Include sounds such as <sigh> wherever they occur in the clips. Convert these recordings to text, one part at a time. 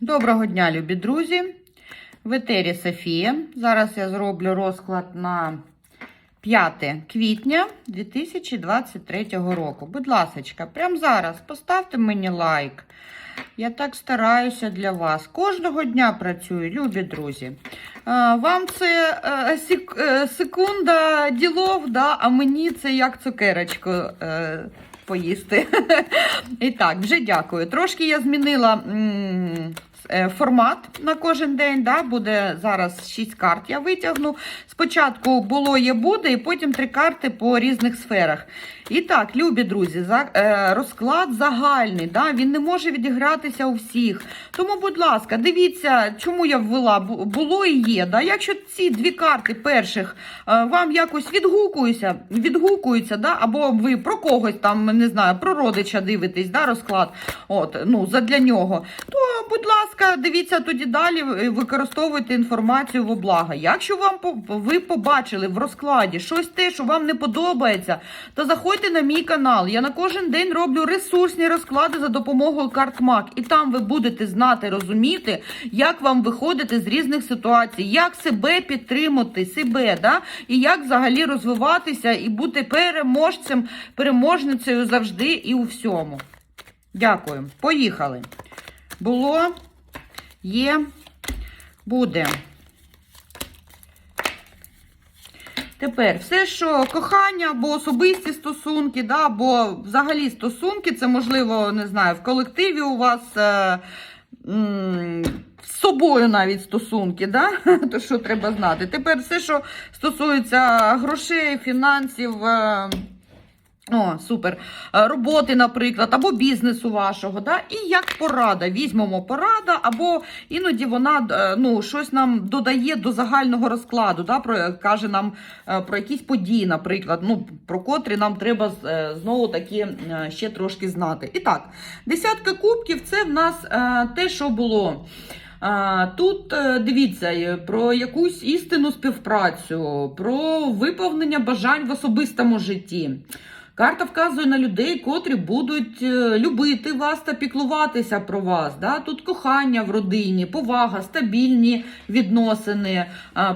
Доброго дня, любі друзі! В етері Софія. Зараз я зроблю розклад на 5 квітня 2023 року. Будь ласка, прямо зараз поставте мені лайк. Я так стараюся для вас. Кожного дня працюю, любі друзі. Вам це е, е, секунда ділов, да? а мені це як цукерочку е, поїсти. <laughs> І так, вже дякую. Трошки я змінила формат на кожен день. Да? Буде зараз 6 карт. Я витягну. Спочатку було є буде, і потім три карти по різних сферах. І так, любі друзі, е, розклад загальний, да? він не може відігратися у всіх. Тому, будь ласка, дивіться, чому я ввела було і є. Да? Якщо ці дві карти перших е, вам якось відгукуються, відгукуються, да? або ви про когось там, не знаю, про родича дивитесь, да? розклад, от, ну, задля нього, ласка, дивіться тоді далі, е, використовуйте інформацію во благо. Якщо вам ви побачили в розкладі щось те, що вам не подобається, то заходьте на мій канал. Я на кожен день роблю ресурсні розклади за допомогою карт МАК. І там ви будете знати, розуміти, як вам виходити з різних ситуацій, як себе підтримати, себе, да? і як взагалі розвиватися і бути переможцем, переможницею завжди і у всьому. Дякую. Поїхали. Було, є, буде. Тепер все, що кохання або особисті стосунки, да, або взагалі стосунки, це можливо, не знаю, в колективі у вас е, м, з собою навіть стосунки, да? <laughs> то що треба знати. Тепер все, що стосується грошей, фінансів. Е, о, супер. Е, Роботи, наприклад, або бізнесу вашого, да? і як порада. Візьмемо порада, або іноді вона е, ну, щось нам додає до загального розкладу, да? про, каже нам е, про якісь події, наприклад, ну, про котрі нам треба знову таки ще трошки знати. І так, десятка кубків це в нас те, що було. Тут дивіться про якусь істинну співпрацю, про виповнення бажань в особистому житті. Карта вказує на людей, котрі будуть е, любити вас та піклуватися про вас. Да? Тут кохання в родині, повага, стабільні відносини,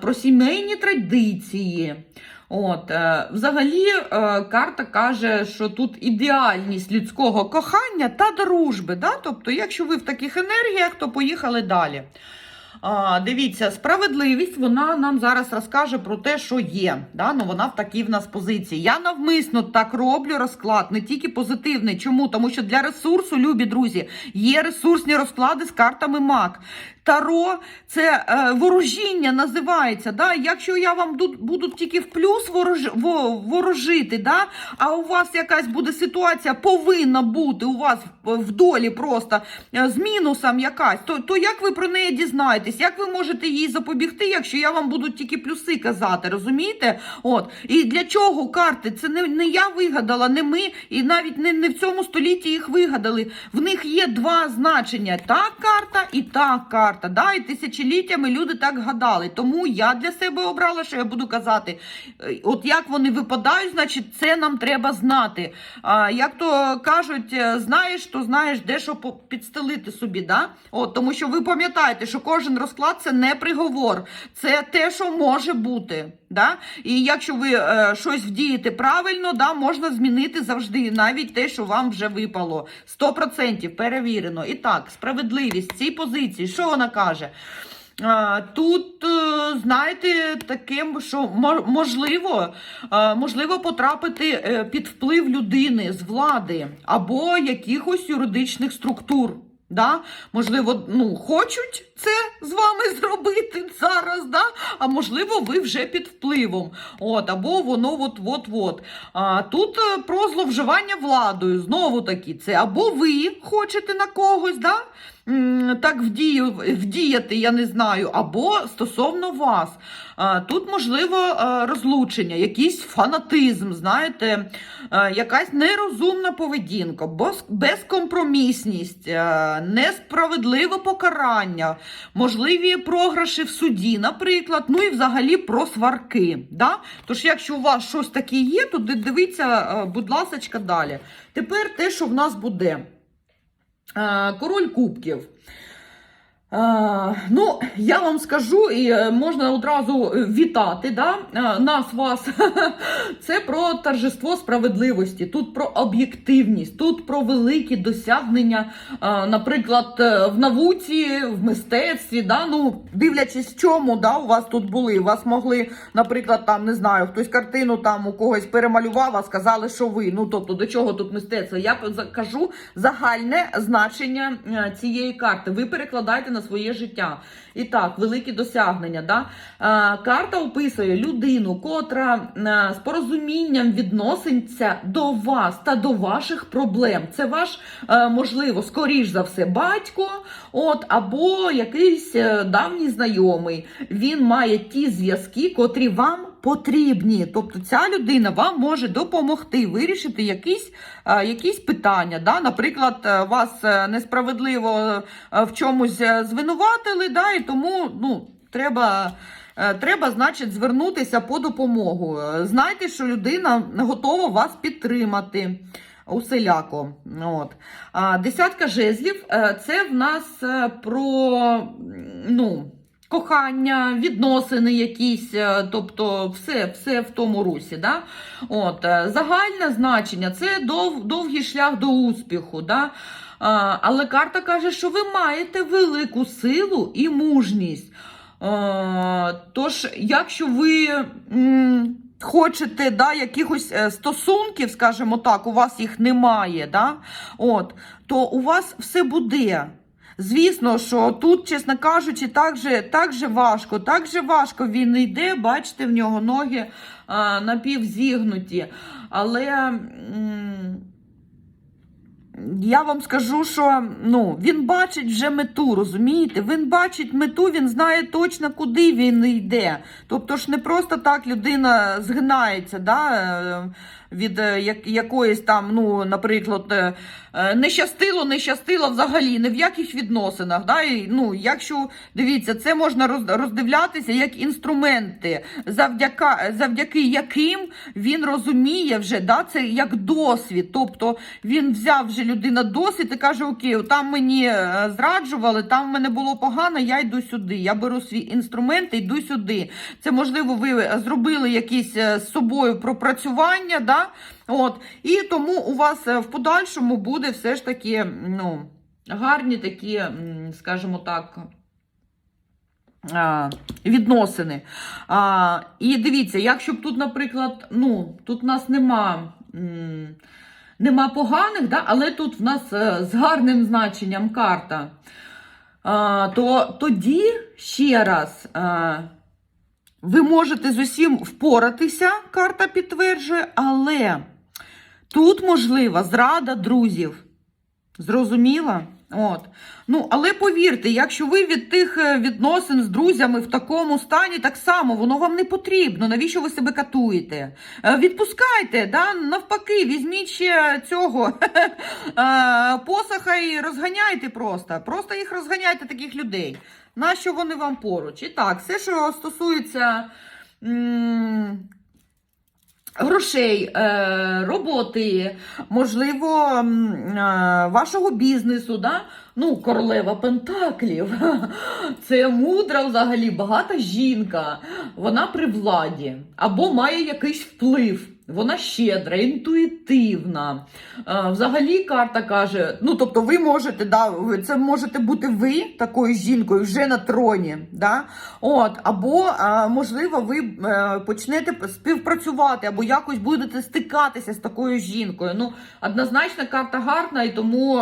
про сімейні традиції. От, е, взагалі, е, карта каже, що тут ідеальність людського кохання та дружби. Да? Тобто, якщо ви в таких енергіях, то поїхали далі. А, дивіться, справедливість вона нам зараз розкаже про те, що є. Да? Ну, вона в такій в нас позиції. Я навмисно так роблю розклад, не тільки позитивний. Чому? Тому що для ресурсу, любі друзі, є ресурсні розклади з картами МАК. Таро це е, ворожіння називається. Да? Якщо я вам ду- буду тільки в плюс ворож, во, ворожити, да? а у вас якась буде ситуація, повинна бути у вас в долі просто е, з мінусом якась, то, то як ви про неї дізнаєтесь? Як ви можете їй запобігти, якщо я вам буду тільки плюси казати, розумієте? От. І для чого карти? Це не, не я вигадала, не ми, і навіть не, не в цьому столітті їх вигадали. В них є два значення: та карта і та карта. Да? І тисячоліттями люди так гадали. Тому я для себе обрала, що я буду казати. Е, От як вони випадають, значить, це нам треба знати. А, як то кажуть, е, знаєш, то знаєш, де що підстелити собі. Да? От, тому що ви пам'ятаєте, що кожен розклад це не приговор, це те, що може бути. Да? І якщо ви е, щось вдієте правильно, да, можна змінити завжди, навіть те, що вам вже випало. 100% перевірено. І так, справедливість цій позиції, що вона каже? Тут, е, знаєте, таким, що можливо, е, можливо потрапити е, під вплив людини з влади або якихось юридичних структур. Да? Можливо, ну, хочуть це з вами <laughs> зробити зараз, да? а можливо, ви вже під впливом. От, або воно от-от-от. А, тут про зловживання владою. Знову таки, це або ви хочете на когось, да? Так вдію, вдіяти, я не знаю, або стосовно вас. Тут можливо е, розлучення, якийсь фанатизм, знаєте, е, якась нерозумна поведінка, безкомпромісність, е, несправедливе покарання, можливі програші в суді, наприклад, ну і взагалі про сварки. Да? Тож, якщо у вас щось таке є, то дивіться, будь ласка, далі. Тепер те, що в нас буде. Король кубків. Ну, я вам скажу, і е, можна одразу е, вітати да? нас, вас. <laughs> Це про торжество справедливості, тут про об'єктивність, тут про великі досягнення, наприклад, е, в науці, в мистецтві. Да? Ну, дивлячись, в чому да, у вас тут були. У вас могли, наприклад, там не знаю, хтось картину там у когось перемалював, а сказали, що ви. Ну, тобто, до чого тут мистецтво? Я кажу загальне значення цієї карти. Ви перекладаєте на своє життя. І так, великі досягнення. Да? Е, Карта описує людину, котра е, з порозумінням відноситься до вас та до ваших проблем. Це ваш, е, можливо, скоріш за все, батько, от, або якийсь давній знайомий. Він має ті зв'язки, котрі вам потрібні. Тобто ця людина вам може допомогти вирішити якісь, е, якісь питання. Да? Наприклад, е, вас е, несправедливо в чомусь звинуватили, да? і тому ну, треба. Треба, значить, звернутися по допомогу. Знайте, що людина готова вас підтримати. Усіляко. От. Десятка жезлів це в нас про ну, кохання, відносини якісь, е, тобто все, все в тому русі. Да? От, е, загальне значення це дов, довгий шлях до успіху. Да? Але карта каже, що ви маєте велику силу і мужність. Тож, якщо ви хочете да, якихось е, стосунків, скажімо так, у вас їх немає, да, от, то у вас все буде. Звісно, що тут, чесно кажучи, так же, так же важко, так же важко він йде, бачите, в нього ноги а, напівзігнуті. Але. м, я вам скажу, що ну, він бачить вже мету, розумієте? Він бачить мету, він знає точно, куди він йде. Тобто ж не просто так людина згинається да, е, від е, як- якоїсь там, ну, наприклад, е, не щастило, не щастило взагалі, ні в яких відносинах. Да? І, ну, якщо, дивіться, це можна роздивлятися як інструменти, завдяка, завдяки яким він розуміє вже, да, це як досвід. Тобто він взяв вже людина досвід і каже: Окей, там мені е, зраджували, там в мене було погано, я йду сюди. Я беру свій інструмент і йду сюди. Це можливо, ви е, зробили якісь е, з собою пропрацювання, да? От, і тому у вас в подальшому буде все ж таки ну, гарні такі, скажімо так. Відносини. І дивіться, якщо б тут, наприклад, ну, тут в нас нема, нема поганих, да, але тут в нас е, з гарним значенням карта, а, то тоді ще раз. А, ви можете з усім впоратися, карта підтверджує, але тут можлива зрада друзів. Зрозуміла? От. Ну, але повірте, якщо ви від тих е, відносин з друзями в такому стані, так само воно вам не потрібно. Навіщо ви себе катуєте? Е, Відпускайте, да? навпаки, візьміть ще цього <laughs> е, посоха і розганяйте просто. Просто їх розганяйте, таких людей. Нащо вони вам поруч? І так, все, що стосується. Грошей, е, роботи, можливо, е, вашого бізнесу, да? ну, королева Пентаклів. <laughs> Це мудра, взагалі, багата жінка. Вона при владі або має якийсь вплив. Вона щедра, інтуїтивна. Е, Взагалі карта каже: ну, тобто, ви можете, да, це можете бути ви такою жінкою вже на троні. Да? От, або, е, можливо, ви е, почнете співпрацювати, або якось будете стикатися з такою жінкою. Ну, однозначно, карта гарна, і тому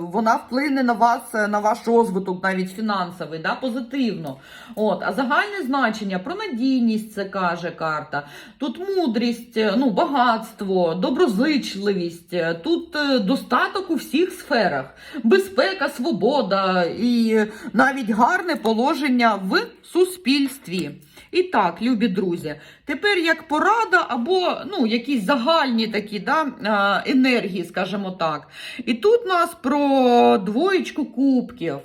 вона вплине на вас, на ваш розвиток, навіть фінансовий, да, позитивно. От, а загальне значення про надійність це каже карта. Тут мудрість, ну, багатство, доброзичливість, тут е, достаток у всіх сферах, безпека, свобода і навіть гарне положення в суспільстві. І так, любі друзі, тепер як порада або ну, якісь загальні такі да, е, енергії, скажімо так. І тут нас про двоєчку кубків.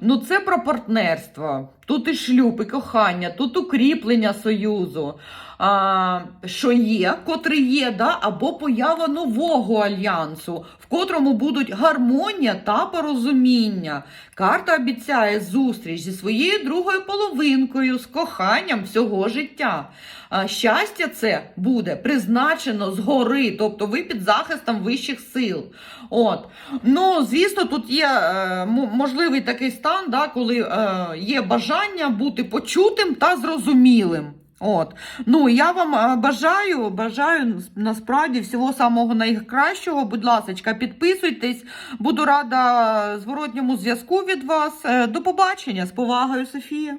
Ну, це про партнерство. Тут і шлюб, і кохання, тут укріплення союзу, а, що є, котрий є, да, або поява нового альянсу, в котрому будуть гармонія та порозуміння. Карта обіцяє зустріч зі своєю другою половинкою, з коханням всього життя. А, щастя, це буде призначено згори, тобто ви під захистом вищих сил. От. Ну, звісно, тут є е, можливий такий стан, да, коли е, є бажання бути почутим та зрозумілим. От. Ну, я вам е, бажаю, бажаю насправді всього самого найкращого. Будь ласка, підписуйтесь. Буду рада зворотньому зв'язку від вас. Е, До побачення з повагою, Софія.